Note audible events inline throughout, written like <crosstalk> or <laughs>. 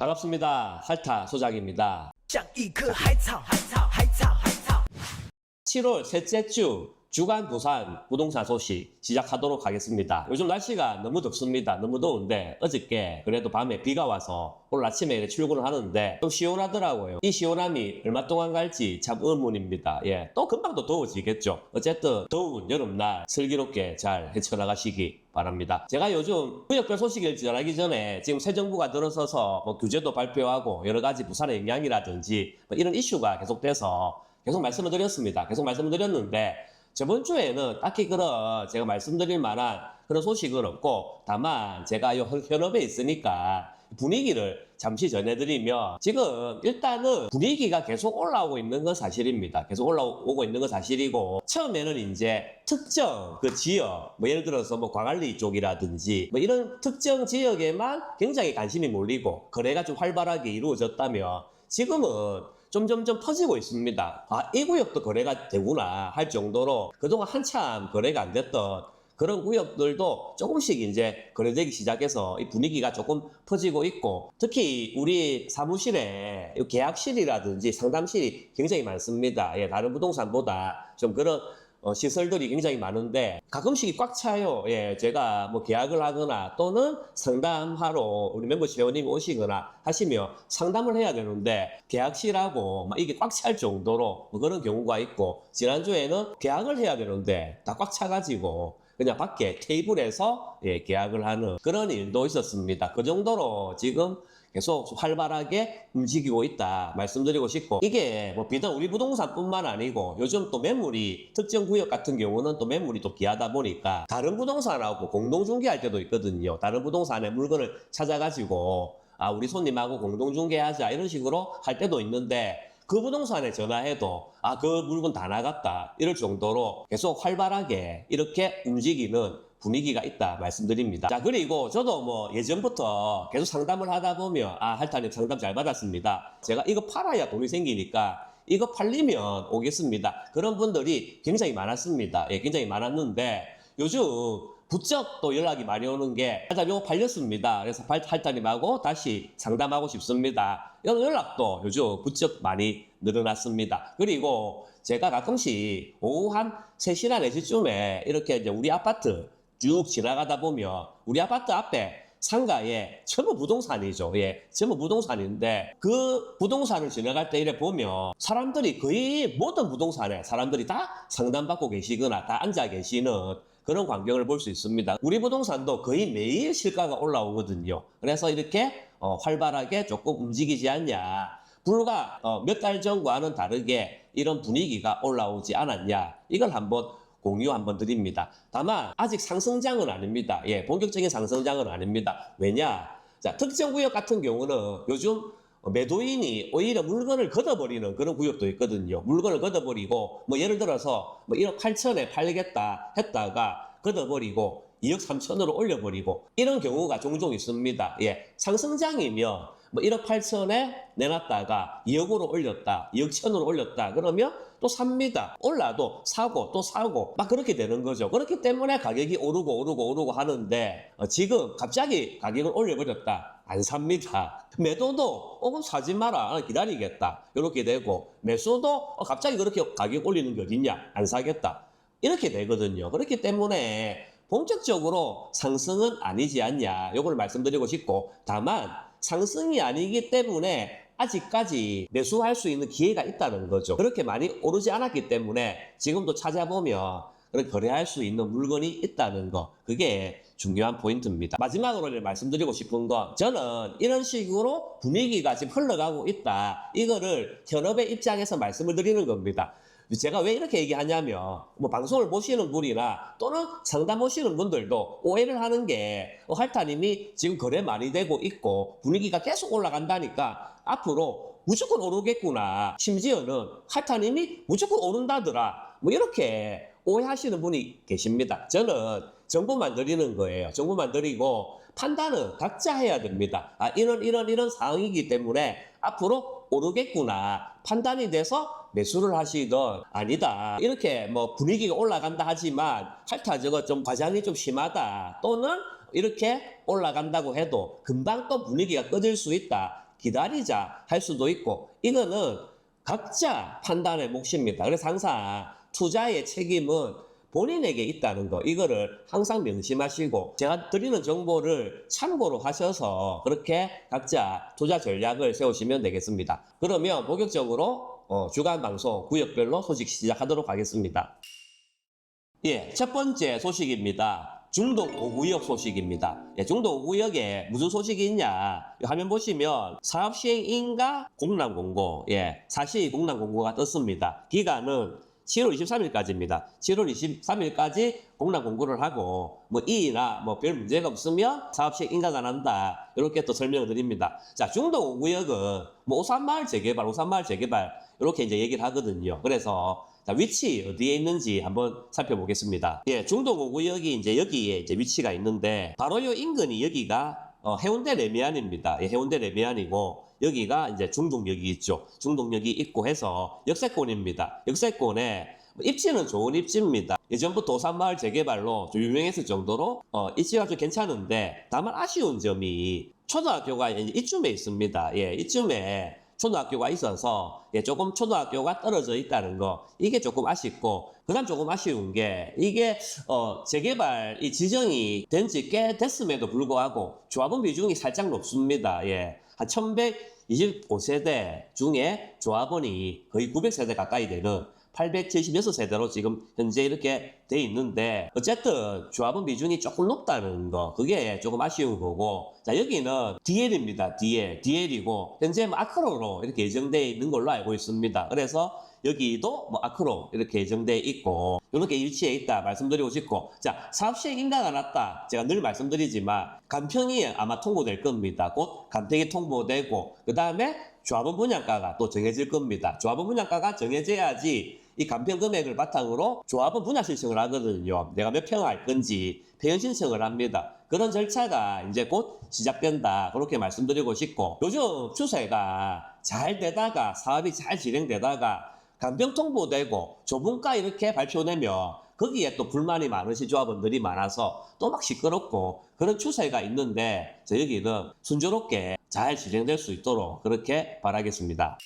반갑습니다. 할타 소장입니다. 像一棵海草，海草，海草，海草。 7월 셋째 주 주간 부산 부동산 소식 시작하도록 하겠습니다. 요즘 날씨가 너무 덥습니다. 너무 더운데 어저께 그래도 밤에 비가 와서 오늘 아침에 출근을 하는데 좀 시원하더라고요. 이 시원함이 얼마 동안 갈지 참 의문입니다. 예, 또 금방 또 더워지겠죠. 어쨌든 더운 여름날 슬기롭게 잘 헤쳐나가시기 바랍니다. 제가 요즘 구역별 소식을 전하기 전에 지금 새 정부가 들어서서 뭐 규제도 발표하고 여러 가지 부산의 영향이라든지 뭐 이런 이슈가 계속돼서 계속 말씀을 드렸습니다. 계속 말씀을 드렸는데 저번 주에는 딱히 그런 제가 말씀드릴 만한 그런 소식은 없고 다만 제가 요 현- 현업에 있으니까 분위기를 잠시 전해드리면 지금 일단은 분위기가 계속 올라오고 있는 건 사실입니다. 계속 올라오고 있는 건 사실이고 처음에는 이제 특정 그 지역 뭐 예를 들어서 뭐 광안리 쪽이라든지 뭐 이런 특정 지역에만 굉장히 관심이 몰리고 거래가 좀 활발하게 이루어졌다면 지금은 점점점 퍼지고 있습니다. 아, 이 구역도 거래가 되구나 할 정도로 그동안 한참 거래가 안 됐던 그런 구역들도 조금씩 이제 거래되기 시작해서 이 분위기가 조금 퍼지고 있고 특히 우리 사무실에 이 계약실이라든지 상담실이 굉장히 많습니다. 예, 다른 부동산보다 좀 그런 어, 시설들이 굉장히 많은데 가끔씩 꽉 차요. 예, 제가 뭐 계약을 하거나 또는 상담하러 우리 멤버십 회원님이 오시거나 하시면 상담을 해야 되는데 계약실하고 막 이게 꽉 찰 정도로 뭐 그런 경우가 있고 지난주에는 계약을 해야 되는데 다 꽉 차가지고 그냥 밖에 테이블에서 예, 계약을 하는 그런 일도 있었습니다. 그 정도로 지금 계속 활발하게 움직이고 있다 말씀드리고 싶고 이게 뭐 비단 우리 부동산뿐만 아니고 요즘 또 매물이 특정 구역 같은 경우는 또 매물이 또 귀하다 보니까 다른 부동산하고 공동 중개할 때도 있거든요. 다른 부동산에 물건을 찾아가지고 아 우리 손님하고 공동 중개하자 이런 식으로 할 때도 있는데 그 부동산에 전화해도 아 그 물건 다 나갔다 이럴 정도로 계속 활발하게 이렇게 움직이는 분위기가 있다 말씀드립니다. 자 그리고 저도 뭐 예전부터 계속 상담을 하다 보면 아 할타님 상담 잘 받았습니다. 제가 이거 팔아야 돈이 생기니까 이거 팔리면 오겠습니다. 그런 분들이 굉장히 많았습니다. 예, 굉장히 많았는데 요즘 부쩍 또 연락이 많이 오는 게 할타 이거 팔렸습니다. 그래서 발- 할타님하고 다시 상담하고 싶습니다. 이런 연락도 요즘 부쩍 많이 늘어났습니다. 그리고 제가 가끔씩 오후 한 3시나 4시쯤에 이렇게 이제 우리 아파트 쭉 지나가다 보면 우리 아파트 앞에 상가에 전부 부동산이죠. 예, 전부 부동산인데 그 부동산을 지나갈 때 이래 보면 사람들이 거의 모든 부동산에 사람들이 다 상담받고 계시거나 다 앉아 계시는 그런 광경을 볼 수 있습니다. 우리 부동산도 거의 매일 실가가 올라오거든요. 그래서 이렇게 어, 활발하게 조금 움직이지 않냐. 불과 어, 몇 달 전과는 다르게 이런 분위기가 올라오지 않았냐. 이걸 한번 공유 한번 드립니다. 다만 아직 상승장은 아닙니다. 예, 본격적인 상승장은 아닙니다. 왜냐? 자, 특정 구역 같은 경우는 요즘 매도인이 오히려 물건을 걷어버리는 그런 구역도 있거든요. 물건을 걷어버리고 뭐 예를 들어서 뭐 1억 8천에 팔겠다 했다가 걷어버리고 2억 3천으로 올려버리고 이런 경우가 종종 있습니다. 예, 상승장이면 뭐 1억 8천에 내놨다가 2억으로 올렸다, 2억 천으로 올렸다 그러면 또 삽니다. 올라도 사고 또 사고 막 그렇게 되는 거죠. 그렇기 때문에 가격이 오르고 오르고 오르고 하는데 어, 지금 갑자기 가격을 올려버렸다. 안 삽니다. 매도도 어 그럼 사지 마라 어, 기다리겠다 이렇게 되고 매수도 어, 갑자기 그렇게 가격 올리는 게 어딨냐 안 사겠다 이렇게 되거든요. 그렇기 때문에 본격적으로 상승은 아니지 않냐 요걸 말씀드리고 싶고 다만 상승이 아니기 때문에 아직까지 매수할 수 있는 기회가 있다는 거죠. 그렇게 많이 오르지 않았기 때문에 지금도 찾아보면 거래할 수 있는 물건이 있다는 거 그게 중요한 포인트입니다. 마지막으로 말씀드리고 싶은 건 저는 이런 식으로 분위기가 지금 흘러가고 있다. 이거를 현업의 입장에서 말씀을 드리는 겁니다. 제가 왜 이렇게 얘기하냐면 뭐 방송을 보시는 분이나 또는 상담 오시는 분들도 오해를 하는 게 어, 할타님이 지금 거래 많이 되고 있고 분위기가 계속 올라간다니까 앞으로 무조건 오르겠구나. 심지어는 할타님이 무조건 오른다더라. 뭐 이렇게 오해하시는 분이 계십니다. 저는 정보만 드리는 거예요. 정보만 드리고 판단은 각자 해야 됩니다. 아 이런 이런 이런 상황이기 때문에 앞으로 오르겠구나. 판단이 돼서 매수를 하시던 아니다. 이렇게 뭐 분위기가 올라간다 하지만 할타 저거 좀 과장이 좀 심하다. 또는 이렇게 올라간다고 해도 금방 또 분위기가 꺼질 수 있다. 기다리자 할 수도 있고. 이거는 각자 판단의 몫입니다. 그래서 항상 투자의 책임은 본인에게 있다는 거. 이거를 항상 명심하시고 제가 드리는 정보를 참고로 하셔서 그렇게 각자 투자 전략을 세우시면 되겠습니다. 그러면 본격적으로 어, 주간 방송 구역별로 소식 시작하도록 하겠습니다. 예, 첫 번째 소식입니다. 중동 5구역 소식입니다. 예, 중동 5구역에 무슨 소식이 있냐? 화면 보시면 사업 시행인가 공람공고, 예, 사실 공람공고가 떴습니다. 기간은 7월 23일까지입니다. 7월 23일까지 공람 공고를 하고 뭐 이나 뭐 별 문제가 없으면 사업 시행 인가가 난다. 이렇게 또 설명을 드립니다. 자, 중동 5구역은 뭐 오산마을 재개발, 오산마을 재개발 이렇게 이제 얘기를 하거든요. 그래서 자, 위치 어디에 있는지 한번 살펴보겠습니다. 예, 중동 5구역이 이제 여기에 이제 위치가 있는데 바로 요 인근이 여기가 어, 해운대 레미안입니다. 예, 해운대 레미안이고 여기가 이제 중동역이 있죠. 중동역이 있고 해서 역세권입니다. 역세권에 뭐 입지는 좋은 입지입니다. 예전부터 도산마을 재개발로 좀 유명했을 정도로 어, 입지가 좀 괜찮은데 다만 아쉬운 점이 초등학교가 이쯤에 있습니다. 예, 이쯤에 초등학교가 있어서 예, 조금 초등학교가 떨어져 있다는 거 이게 조금 아쉽고 그다음 조금 아쉬운 게 이게 어, 재개발 이 지정이 된 지 꽤 됐음에도 불구하고 조합원 비중이 살짝 높습니다. 예, 한 1125세대 중에 조합원이 거의 900세대 가까이 되는 876세대로 지금 현재 이렇게 돼 있는데 어쨌든 조합원 비중이 조금 높다는 거 그게 조금 아쉬운 거고. 자 여기는 DL입니다 DL DL이고 현재 뭐 아크로로 이렇게 예정돼 있는 걸로 알고 있습니다. 그래서 여기도 뭐 아크로 이렇게 예정돼 있고 이렇게 위치해 있다 말씀드리고 싶고. 자 사업 시행 인가가 났다. 제가 늘 말씀드리지만 간평이 아마 통보될 겁니다. 곧 간평이 통보되고 그 다음에 조합원 분양가가 또 정해질 겁니다. 조합원 분양가가 정해져야지 이 간평 금액을 바탕으로 조합원 분양 신청을 하거든요. 내가 몇 평 할 건지 폐연 신청을 합니다. 그런 절차가 이제 곧 시작된다. 그렇게 말씀드리고 싶고. 요즘 추세가 잘 되다가 사업이 잘 진행되다가 간병 통보되고 조분가 이렇게 발표되면 거기에 또 불만이 많으신 조합원들이 많아서 또 막 시끄럽고 그런 추세가 있는데 저 여기는 순조롭게 잘 진행될 수 있도록 그렇게 바라겠습니다.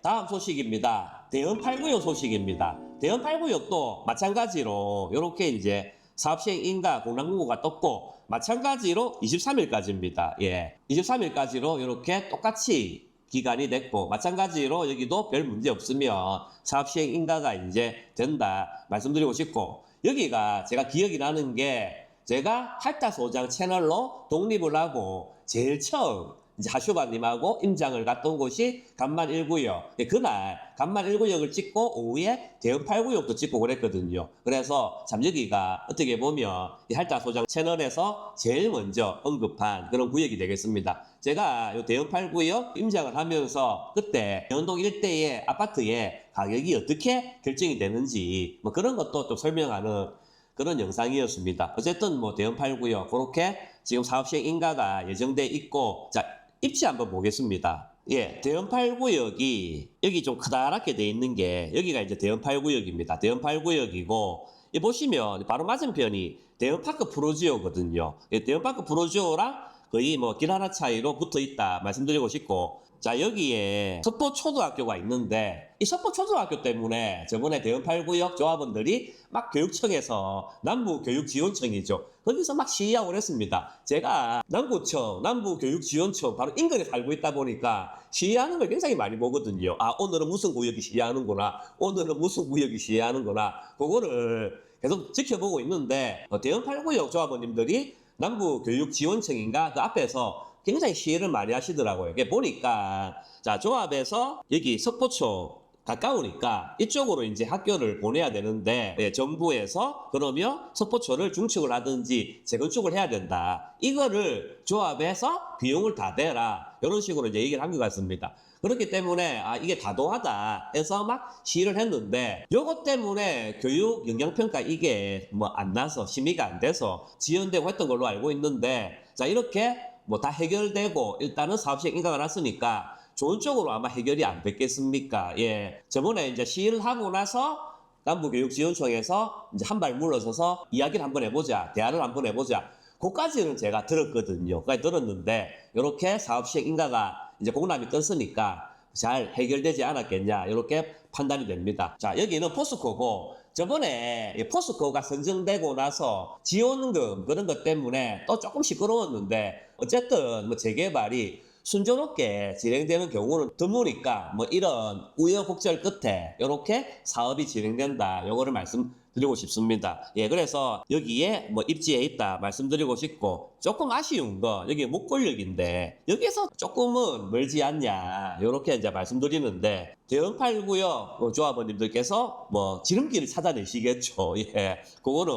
다음 소식입니다. 대연 8구역 소식입니다. 대연 8구역도 마찬가지로 이렇게 이제 사업 시행 인가 공람공고가 떴고 마찬가지로 23일까지입니다. 예. 23일까지로 이렇게 똑같이 기간이 됐고 마찬가지로 여기도 별 문제 없으면 사업 시행 인가가 이제 된다 말씀드리고 싶고 여기가 제가 기억이 나는 게 제가 할타 소장 채널로 독립을 하고 제일 처음 이제 하쇼바님하고 임장을 갔던 곳이 간만 1구역. 예, 그날 간만 1구역을 찍고 오후에 대형 8구역도 찍고 그랬거든요. 그래서 참 여기가 어떻게 보면 이 할타 소장 채널에서 제일 먼저 언급한 그런 구역이 되겠습니다. 제가 이 대형 8구역 임장을 하면서 그때 연동 일대의 아파트의 가격이 어떻게 결정이 되는지 뭐 그런 것도 좀 설명하는 그런 영상이었습니다. 어쨌든 뭐 대형 8구역 그렇게 지금 사업 시행 인가가 예정돼 있고 자 입지 한번 보겠습니다. 예, 대형 8구역이 여기 좀 크다랗게 돼 있는 게 여기가 이제 대형 8구역입니다. 대형 8구역이고 이 보시면 바로 맞은편이 대형 파크 프로지오거든요. 예, 대형 파크 프로지오랑 거의 뭐 길 하나 차이로 붙어 있다 말씀드리고 싶고 자 여기에 석포 초등학교가 있는데 이 석포 초등학교 때문에 저번에 대형 8구역 조합원들이 막 교육청에서 남부교육지원청이죠. 거기서 막 시위하고 그랬습니다. 제가 남구청 남부교육지원청 바로 인근에 살고 있다 보니까 시위하는 걸 굉장히 많이 보거든요. 아 오늘은 무슨 구역이 시위하는구나. 오늘은 무슨 구역이 시위하는구나. 그거를 계속 지켜보고 있는데 어, 대형 8구역 조합원님들이 남부교육지원청인가? 그 앞에서 굉장히 시위를 많이 하시더라고요. 이게 보니까 자 조합에서 여기 석포초 가까우니까 이쪽으로 이제 학교를 보내야 되는데 예, 정부에서 그러면 석포초를 중축을 하든지 재건축을 해야 된다. 이거를 조합에서 비용을 다 대라 이런 식으로 이제 얘기를 한 것 같습니다. 그렇기 때문에 아 이게 다도하다 해서 막 시위를 했는데 요것 때문에 교육 영향평가 이게 뭐 안 나서 심의가 안 돼서 지연되고 했던 걸로 알고 있는데 자 이렇게 뭐 다 해결되고 일단은 사업 시행 인가가 났으니까 좋은 쪽으로 아마 해결이 안 됐겠습니까? 예. 저번에 이제 시위를 하고 나서 남부교육지원청에서 이제 한 발 물러서서 이야기를 한번 해보자. 대화를 한번 해보자. 그까지는 제가 들었거든요. 그까지 들었는데 이렇게 사업 시행 인가가 이제 공람이 떴으니까 잘 해결되지 않았겠냐 이렇게 판단이 됩니다. 자 여기는 포스코고 저번에 이 포스코가 선정되고 나서 지원금 그런 것 때문에 또 조금 시끄러웠는데 어쨌든 뭐 재개발이 순조롭게 진행되는 경우는 드무니까 뭐 이런 우여곡절 끝에 이렇게 사업이 진행된다. 요거를 말씀드리고 싶습니다. 예, 그래서 여기에 뭐 입지에 있다 말씀드리고 싶고 조금 아쉬운 거 여기 목골역인데 여기서 조금은 멀지 않냐 이렇게 이제 말씀드리는데 대형 8구역 뭐 조합원님들께서 뭐 지름길을 찾아내시겠죠. <laughs> 예, 그거는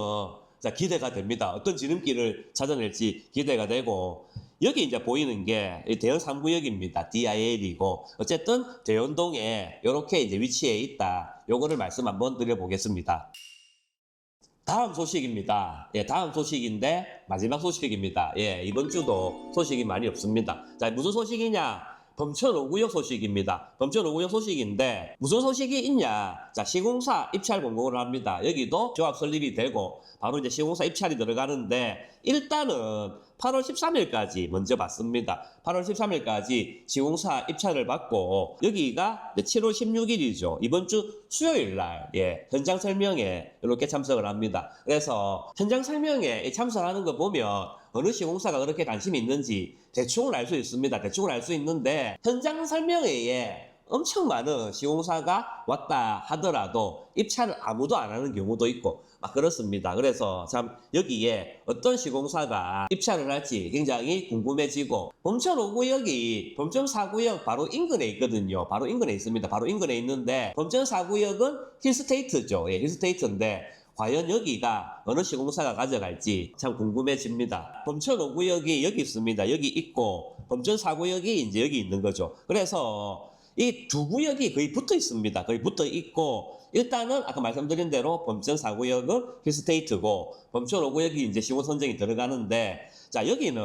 자, 기대가 됩니다. 어떤 지름길을 찾아낼지 기대가 되고 여기 이제 보이는 게이 대연 3구역입니다. DIL이고 어쨌든 대연동에 이렇게 이제 위치해 있다. 요거를 말씀 한번 드려보겠습니다. 다음 소식입니다. 예, 다음 소식인데 마지막 소식입니다. 예, 이번 주도 소식이 많이 없습니다. 자, 무슨 소식이냐? 범천 5구역 소식입니다. 범천 5구역 소식인데 무슨 소식이 있냐? 자, 시공사 입찰 공고를 합니다. 여기도 조합 설립이 되고 바로 이제 시공사 입찰이 들어가는데 일단은 8월 13일까지 먼저 받습니다. 8월 13일까지 시공사 입찰을 받고 여기가 이제 7월 16일이죠. 이번 주 수요일 날 예, 현장 설명에 이렇게 참석을 합니다. 그래서 현장 설명에 이 참석하는 거 보면 어느 시공사가 그렇게 관심이 있는지 대충은 알 수 있습니다. 대충은 알 수 있는데 현장 설명회에 엄청 많은 시공사가 왔다 하더라도 입찰을 아무도 안 하는 경우도 있고 막 그렇습니다. 그래서 참 여기에 어떤 시공사가 입찰을 할지 굉장히 궁금해지고 범천 5구역이 범천 4구역 바로 인근에 있거든요. 바로 인근에 있습니다. 바로 인근에 있는데 범천 4구역은 힐스테이트죠. 예, 힐스테이트인데 과연 여기가 어느 시공사가 가져갈지 참 궁금해집니다. 범천 5구역이 여기 있습니다. 여기 있고 범천 4구역이 이제 여기 있는 거죠. 그래서 이 두 구역이 거의 붙어 있습니다. 거의 붙어 있고 일단은 아까 말씀드린 대로 범천 4구역은 힐스테이트고 범천 5구역이 이제 시공 선정이 들어가는데 자 여기는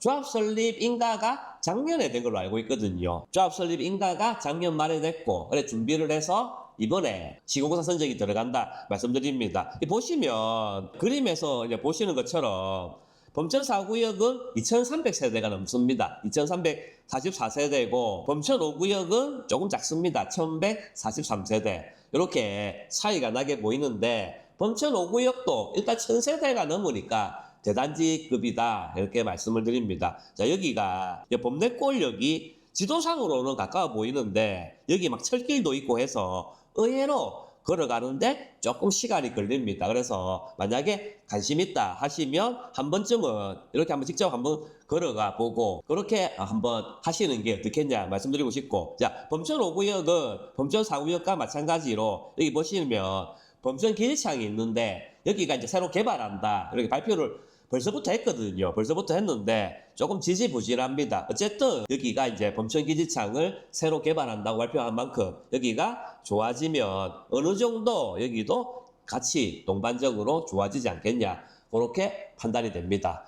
조합 설립 인가가 작년에 된 걸로 알고 있거든요. 조합 설립 인가가 작년 말에 됐고 그래 준비를 해서 이번에 시공사 선정이 들어간다 말씀드립니다. 이 보시면 그림에서 이제 보시는 것처럼 범천 4구역은 2300세대가 넘습니다. 2344세대고 범천 5구역은 조금 작습니다. 1143세대. 이렇게 차이가 나게 보이는데 범천 5구역도 일단 1000세대가 넘으니까 대단지급이다. 이렇게 말씀을 드립니다. 자, 여기가 범내골역이 지도상으로는 가까워 보이는데 여기 막 철길도 있고 해서 의외로 걸어가는데 조금 시간이 걸립니다. 그래서 만약에 관심 있다 하시면 한 번쯤은 이렇게 한번 직접 한번 걸어가 보고 그렇게 한번 하시는 게 어떻겠냐 말씀드리고 싶고 자 범천 5구역은 범천 4구역과 마찬가지로 여기 보시면 범천 기지창이 있는데 여기가 이제 새로 개발한다 이렇게 발표를 벌써부터 했거든요. 벌써부터 했는데 조금 지지부진합니다. 어쨌든 여기가 이제 범천 기지창을 새로 개발한다고 발표한 만큼 여기가 좋아지면 어느 정도 여기도 같이 동반적으로 좋아지지 않겠냐 그렇게 판단이 됩니다.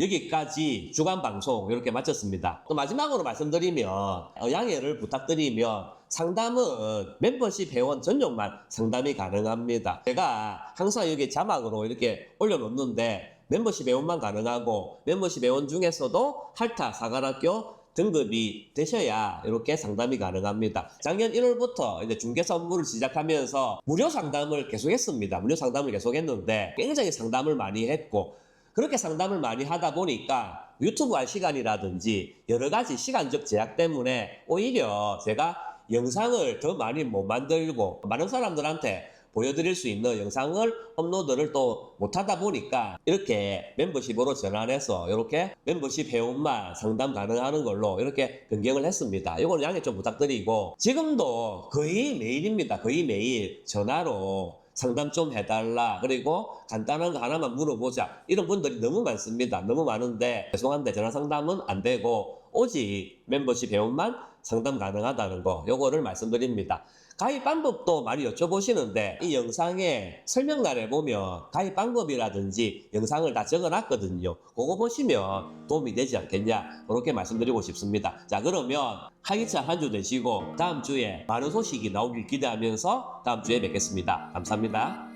여기까지 주간 방송 이렇게 마쳤습니다. 또 마지막으로 말씀드리면 어, 양해를 부탁드리면 상담은 멤버십 회원 전용만 상담이 가능합니다. 제가 항상 여기 자막으로 이렇게 올려놓는데 멤버십 회원만 가능하고 멤버십 회원 중에서도 할타 사관학교 등급이 되셔야 이렇게 상담이 가능합니다. 작년 1월부터 이제 중개사 업무를 시작하면서 무료 상담을 계속했습니다. 무료 상담을 계속했는데 굉장히 상담을 많이 했고 그렇게 상담을 많이 하다 보니까 유튜브 할 시간이라든지 여러 가지 시간적 제약 때문에 오히려 제가 영상을 더 많이 못 만들고 많은 사람들한테 보여드릴 수 있는 영상을 업로드를 또 못하다 보니까 이렇게 멤버십으로 전환해서 이렇게 멤버십 회원만 상담 가능하는 걸로 이렇게 변경을 했습니다. 이거는 양해 좀 부탁드리고 지금도 거의 매일입니다. 거의 매일 전화로 상담 좀 해달라. 그리고 간단한 거 하나만 물어보자. 이런 분들이 너무 많습니다. 너무 많은데 죄송한데 전화 상담은 안 되고 오직 멤버십 회원만 상담 가능하다는 거 요거를 말씀드립니다. 가입 방법도 많이 여쭤보시는데 이 영상에 설명란에 보면 가입 방법이라든지 영상을 다 적어놨거든요. 그거 보시면 도움이 되지 않겠냐 그렇게 말씀드리고 싶습니다. 자 그러면 활기찬 한 주 되시고 다음 주에 많은 소식이 나오길 기대하면서 다음 주에 뵙겠습니다. 감사합니다.